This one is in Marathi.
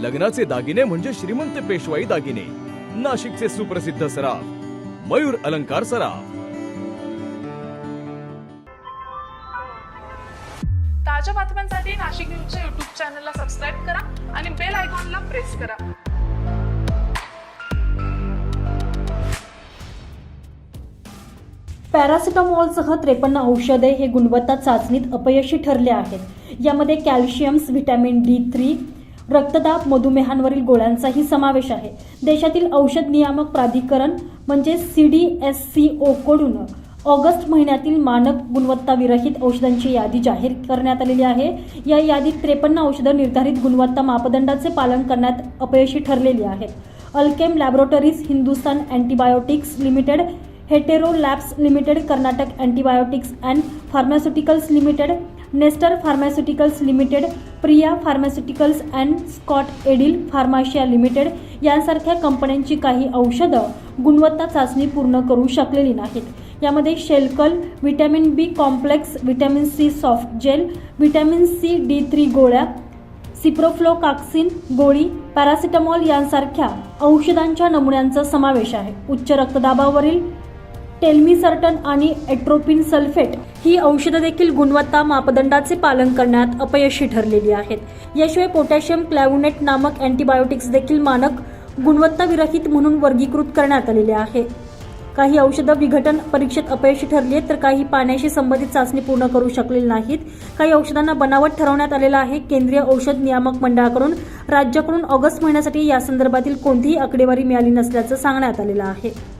लग्नाचे दागिने म्हणजे श्रीमंत पेशवाई दागिने. नाशिकचे सुप्रसिद्ध सराफ मयूर अलंकार सराफ. ताज्या बातम्यांसाठी नाशिक न्यूजच्या युट्यूब चॅनलला सबस्क्राईब करा आणि बेल आयकॉनला प्रेस करा. पॅरासिटामॉलसह त्रेपन्न औषधे हे गुणवत्ता चाचणीत अपयशी ठरले आहेत. यामध्ये कॅल्शियम्स व्हिटॅमिन डी थ्री रक्तदाब मधुमेहांवरील गोळ्यांचाही समावेश आहे. देशातील औषध नियामक प्राधिकरण म्हणजे सी डी एस सी ओकडून ऑगस्ट महिन्यातील मानक गुणवत्ता विरहित औषधांची यादी जाहीर करण्यात आलेली आहे. या यादीत त्रेपन्न औषधं निर्धारित गुणवत्ता मापदंडाचे पालन करण्यात अपयशी ठरलेली आहेत. Alkem laboratories Hindustan antibiotics limited Hetero labs limited Karnataka antibiotics and pharmaceuticals limited Nestor pharmaceuticals limited Priya pharmaceuticals and Scott Edil Pharmacia limited यांसारख्या कंपन्यांची काही औषधं गुणवत्ता चाचणी पूर्ण करू शकलेली नाहीत. यामध्ये Shelcal vitamin B complex vitamin C soft gel vitamin C D three गोळ्या सिप्रोफ्लोकाक्सिन गोळी पॅरासिटामॉल यांसारख्या औषधांच्या नमुन्यांचा समावेश आहे. उच्च रक्तदाबावरील टेल्मिसर्टन आणि एट्रोपिन सल्फेट ही औषधं देखील गुणवत्ता मापदंडाचे पालन करण्यात अपयशी ठरलेली आहेत. याशिवाय पोटॅशियम क्लॅव्हुनेट नामक अँटीबायोटिक्स देखील मानक गुणवत्ताविरहित म्हणून वर्गीकृत करण्यात आलेले आहे. काही औषधं विघटन परीक्षेत अपयशी ठरली आहेत तर काही पाण्याशी संबंधित चाचणी पूर्ण करू शकलेली नाहीत. काही औषधांना बनावट ठरवण्यात आलेलं आहे. केंद्रीय औषध नियामक मंडळाकडून राज्याकडून ऑगस्ट महिन्यासाठी या संदर्भातील कोणतीही आकडेवारी मिळाली नसल्याचं सांगण्यात आलेलं आहे.